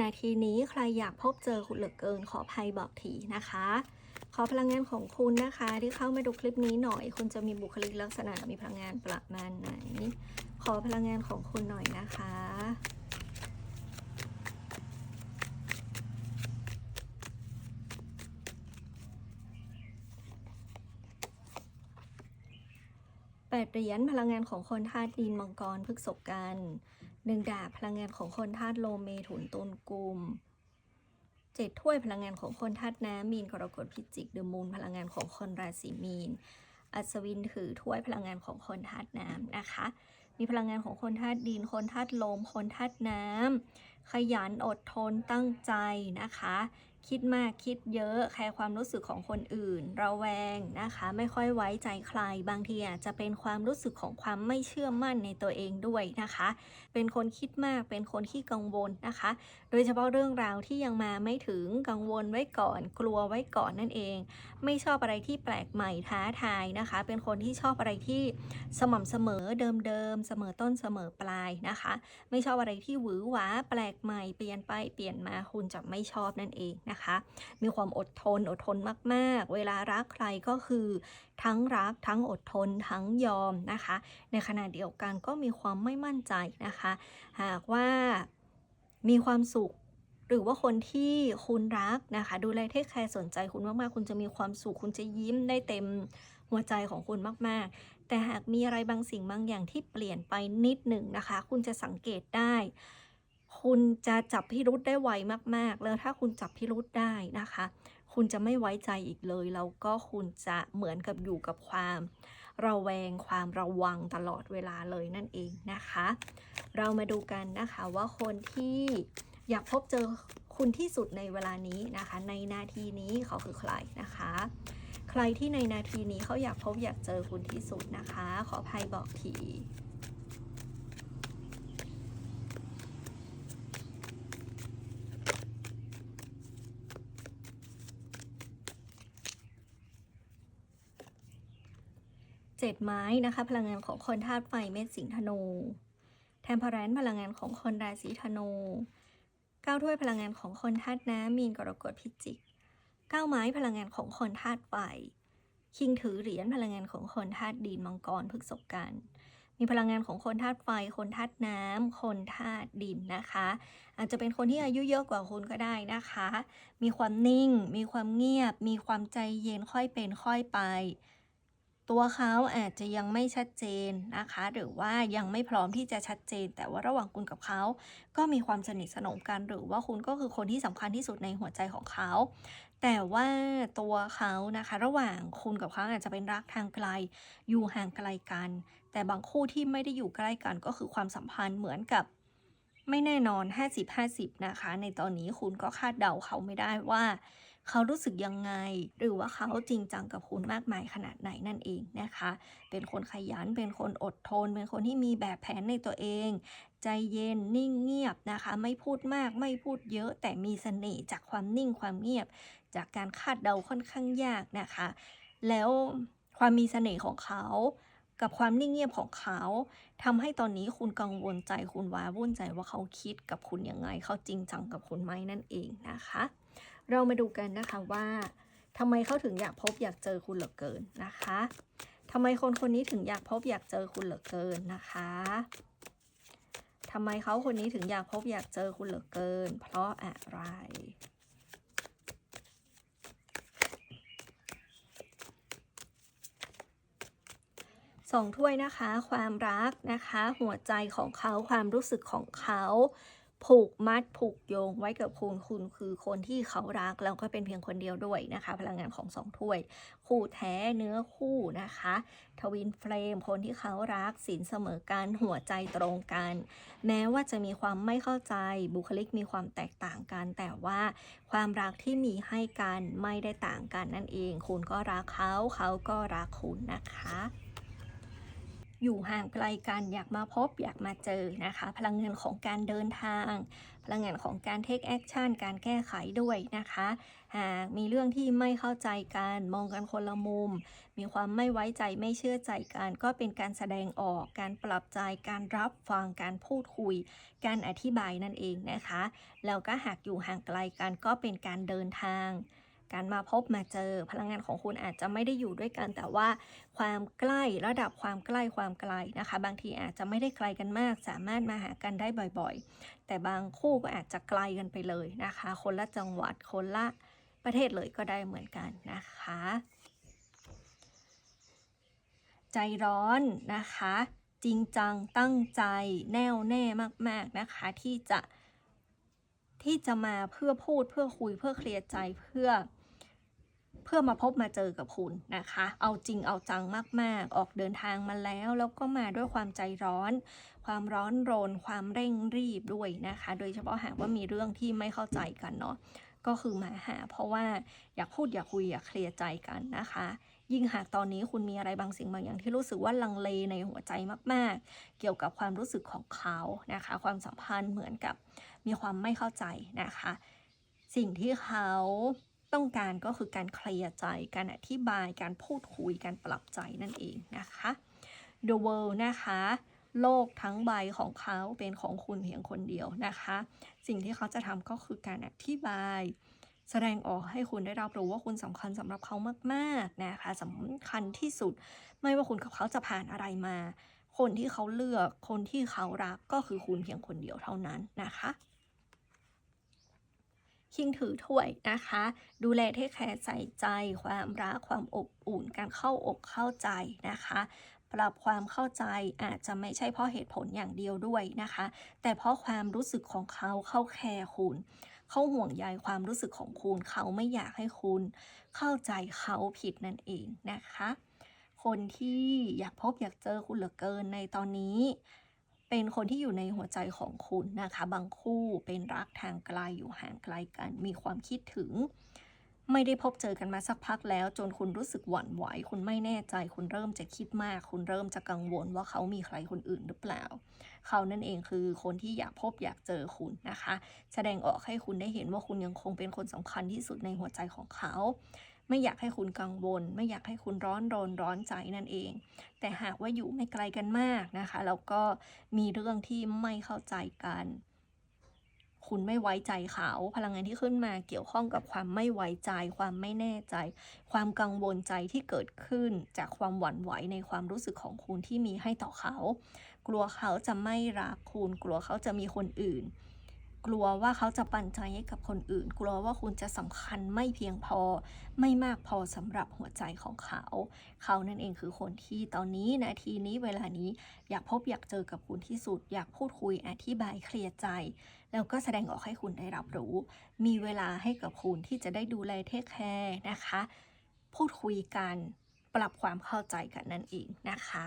นาทีนี้ใครอยากพบเจอคุณเหลือเกินขอภัยบอกทีนะคะ ขอพลังงานของคุณนะคะ ที่เข้ามาดูคลิปนี้หน่อย คุณจะมีบุคลิกลักษณะมีพลังงานประมาณไหน ขอพลังงานของคุณหน่อยนะคะแปดเหรียญพลังงานของคนธาตุดินมังกรพฤกษกัน หนึ่งดาบพลังงานของคนธาตุโลเมถุนตุลกุมเจ็ดถ้วยพลังงานของคนธาตุน้ำมีนกรกฎพิจิกเดอะมูนพลังงานของคนราศีมีน อัศวินถือถ้วยพลังงานของคนธาตุน้ำนะคะ มีพลังงานของคนธาตุดิน คนธาตุลม คนธาตุน้ำขยันอดทนตั้งใจนะคะ คิดมากคิดเยอะแคร์ความรู้สึกของคนอื่น ระแวงนะคะ ไม่ค่อยไว้ใจใคร บางทีอาจจะเป็นความรู้สึกของความไม่เชื่อมั่นในตัวเองด้วยนะคะ เป็นคนคิดมากเป็นคนที่กังวลนะคะ โดยเฉพาะเรื่องราวที่ยังมาไม่ถึงกังวลไว้ก่อน กลัวไว้ก่อนนั่นเอง ไม่ชอบอะไรที่แปลกใหม่ท้าทายนะคะ เป็นคนที่ชอบอะไรที่สม่ำเสมอเดิมๆเสมอต้นเสมอปลายนะคะ ไม่ชอบอะไรที่หวือหวาแปลกใหม่เปลี่ยนไปเปลี่ยนมาคุณจะไม่ชอบนั่นเองนะคะมีความอดทนอดทนมากๆ เวลารักใครก็คือทั้งรักทั้งอดทนทั้งยอมนะคะ ในขณะเดียวกันก็มีความไม่มั่นใจนะคะ หากว่ามีความสุขหรือว่าคนที่คุณรักนะคะ ดูแลเทคแคร์สนใจคุณมากๆ คุณจะมีความสุขคุณจะยิ้มได้เต็มหัวใจของคุณมากๆ แต่หากมีอะไรบางสิ่งบางอย่างที่เปลี่ยนไปนิดหนึ่งนะคะ คุณจะสังเกตได้ คุณจะจับพิรุษได้ไวมาก ๆ แล้วถ้าคุณจับพิรุษได้นะคะ คุณจะไม่ไว้ใจอีกเลย แล้วก็คุณจะเหมือนกับอยู่กับความ ระแวงความระวังตลอดเวลาเลยนั่นเองนะคะ เรามาดูกันนะคะว่าคนที่อยากพบเจอคุณที่สุดในเวลานี้นะคะ ในนาทีนี้เขาคือใครนะคะ ใครที่ในนาทีนี้เขาอยากพบอยากเจอคุณที่สุดนะคะ ขออภัยบอกที จ็ดไม้นะคะ พลังงานของคนธาตุไฟเมษสิงห์ธนูแทมเพอแรนพลังงานของคนราศีธนูเก้าถ้วยพลังงานของคนธาตุน้ำมีนกรกฎพิจิกเก้าไม้พลังงานของคนธาตุไฟคิงถือเหรียญพลังงานของคนธาตุดินมังกรพฤกษบกันมีพลังงานของคนธาตุไฟ คนธาตุน้ำคนธาตุดินนะคะ อาจจะเป็นคนที่อายุเยอะกว่าคุณก็ได้นะคะ มีความนิ่ง มีความเงียบ มีความใจเย็นค่อยเป็นค่อยไป ตัวเขาอาจจะยังไม่ชัดเจนนะคะ หรือว่ายังไม่พร้อมที่จะชัดเจน แต่ว่าระหว่างคุณกับเขา ก็มีความสนิทสนมกัน หรือว่าคุณก็คือคนที่สำคัญที่สุดในหัวใจของเขา แต่ว่าตัวเขานะคะ ระหว่างคุณกับเขาอาจจะเป็นรักทางไกล อยู่ห่างไกลกัน แต่บางคู่ที่ไม่ได้อยู่ใกล้กันก็คือความสัมพันธ์เหมือนกับไม่แน่นอน 50-50 นะคะ ในตอนนี้คุณก็คาดเดาเขาไม่ได้ว่า เขารู้สึกยังไง หรือว่าเขาจริงจังกับคุณมากมายขนาดไหนนั่นเองนะคะ เป็นคนขยัน เป็นคนอดทน เป็นคนที่มีแบบแผนในตัวเอง ใจเย็นนิ่งเงียบนะคะ ไม่พูดมากไม่พูดเยอะ แต่มีเสน่ห์จากความนิ่งความเงียบ จากการคาดเดาค่อนข้างยากนะคะ แล้วความมีเสน่ห์ของเขากับความนิ่งเงียบของเขาทำให้ตอนนี้คุณกังวลใจคุณว้าวุ่นใจว่าเขาคิดกับคุณยังไง เขาจริงจังกับคุณไหมนั่นเองนะคะ เรามาดูกันนะคะว่าทำไมเขาถึงอยากพบอยากเจอคุณเหลือเกินนะคะทำไมคนคนนี้ถึงอยากพบอยากเจอคุณเหลือเกินนะคะทำไมเขาคนนี้ถึงอยากพบอยากเจอคุณเหลือเกิน เพราะอะไร สองถ้วยนะคะ ความรักนะคะ หัวใจของเขาความรู้สึกของเขา ผูกมัดผูกโยงไว้กับคุณคุณคือคนที่เขารักแล้วก็เป็นเพียงคนเดียวด้วยนะคะ พลังงานของสองถ้วย คู่แท้เนื้อคู่นะคะทวินเฟรมคนที่เขารักสินเสมอกันหัวใจตรงกัน แม้ว่าจะมีความไม่เข้าใจบุคลิกมีความแตกต่างกัน แต่ว่าความรักที่มีให้กันไม่ได้ต่างกันนั่นเอง คุณก็รักเขาเขาก็รักคุณนะคะ อยู่ห่างไกลกันอยากมาพบอยากมาเจอนะคะ พลังงานของการเดินทาง พลังงานของการเทคแอคชั่นการแก้ไขด้วยนะคะหากมีเรื่องที่ไม่เข้าใจกันมองกันคนละมุม มีความไม่ไว้ใจไม่เชื่อใจกันก็เป็นการแสดงออก การปรับใจการรับฟังการพูดคุย การอธิบายนั่นเองนะคะแล้วก็หากอยู่ห่างไกลกันก็เป็นการเดินทาง การมาพบมาเจอ พลังงานของคุณอาจจะไม่ได้อยู่ด้วยกัน แต่ว่าความใกล้ระดับความใกล้ความไกลนะคะ บางทีอาจจะไม่ได้ไกลกันมาก สามารถมาหากันได้บ่อยๆ แต่บางคู่ก็อาจจะไกลกันไปเลยนะคะ คนละจังหวัดคนละประเทศเลยก็ได้เหมือนกันนะคะ ใจร้อนนะคะจริงจังตั้งใจแน่วแน่มาก ๆ นะคะ ที่จะที่จะมาเพื่อพูดเพื่อคุยเพื่อเคลียร์ใจเพื่อ เพื่อมาพบมาเจอกับคุณนะคะ เอาจริงเอาจังมาก ๆ ออกเดินทางมาแล้ว แล้วก็มาด้วยความใจร้อน ความร้อนรน ความเร่งรีบด้วยนะคะ โดยเฉพาะหากว่ามีเรื่องที่ไม่เข้าใจกันเนาะก็คือมาหา เพราะว่าอยากพูดอยากคุยอยากเคลียร์ใจกันนะคะ ยิ่งหากตอนนี้คุณมีอะไรบางสิ่งบางอย่างที่รู้สึกว่าลังเลในหัวใจมาก ๆ เกี่ยวกับความรู้สึกของเขานะคะ ความสัมพันธ์เหมือนกับมีความไม่เข้าใจนะคะ สิ่งที่เขา ต้องการก็คือการเคลียร์ใจ การอธิบาย การพูดคุย การปรับใจนั่นเองนะคะ The World นะคะ โลกทั้งใบของเขาเป็นของคุณเพียงคนเดียวนะคะ สิ่งที่เขาจะทำก็คือการอธิบาย แสดงออกให้คุณได้รับรู้ว่าคุณสำคัญสำหรับเขามากๆนะคะสำคัญที่สุด ไม่ว่าคุณกับเขาจะผ่านอะไรมา คนที่เขาเลือก คนที่เขารักก็คือคุณเพียงคนเดียวเท่านั้นนะคะ คิงถือถ้วยนะคะ ดูแลเทคแคร์ใส่ใจ ความรักความอบอุ่นการเข้าอกเข้าใจนะคะปรับความเข้าใจอาจจะไม่ใช่เพราะเหตุผลอย่างเดียวด้วยนะคะ แต่เพราะความรู้สึกของเขาเข้าแคร์คุณเขาห่วงใยความรู้สึกของคุณ เขาไม่อยากให้คุณ เข้าใจเขาผิดนั่นเองนะคะ คนที่อยากพบอยากเจอคุณเหลือเกินในตอนนี้ เป็นคนที่อยู่ในหัวใจของคุณนะคะ บางคู่เป็นรักทางไกลอยู่ห่างไกลกัน มีความคิดถึง ไม่ได้พบเจอกันมาสักพักแล้ว จนคุณรู้สึกหวั่นไหว คุณไม่แน่ใจ คุณเริ่มจะคิดมาก คุณเริ่มจะกังวลว่าเขามีใครคนอื่นหรือเปล่า เขานั่นเองคือคนที่อยากพบอยากเจอคุณนะคะ แสดงออกให้คุณได้เห็นว่าคุณยังคงเป็นคนสำคัญที่สุดในหัวใจของเขา ไม่อยากให้คุณกังวล ไม่อยากให้คุณร้อนรนร้อนใจนั่นเอง แต่หากว่าอยู่ไม่ไกลกันมากนะคะแล้วก็มีเรื่องที่ไม่เข้าใจกัน คุณไม่ไว้ใจเขา พลังงานที่ขึ้นมาเกี่ยวข้องกับความไม่ไว้ใจ ความไม่แน่ใจ ความกังวลใจที่เกิดขึ้นจากความหวั่นไหวในความรู้สึกของคุณที่มีให้ต่อเขา กลัวเขาจะไม่รักคุณ กลัวเขาจะมีคนอื่น กลัวว่าเขาจะปันใจให้กับคนอื่น กลัวว่าคุณจะสำคัญไม่เพียงพอ ไม่มากพอสำหรับหัวใจของเขา เขานั่นเองคือคนที่ตอนนี้นาทีนี้เวลานี้อยากพบอยากเจอกับคุณที่สุด อยากพูดคุยอธิบายเคลียร์ใจ แล้วก็แสดงออกให้คุณได้รับรู้ มีเวลาให้กับคุณที่จะได้ดูแลเทคแคร์นะคะ พูดคุยกัน ปรับความเข้าใจกันนั่นเองนะคะ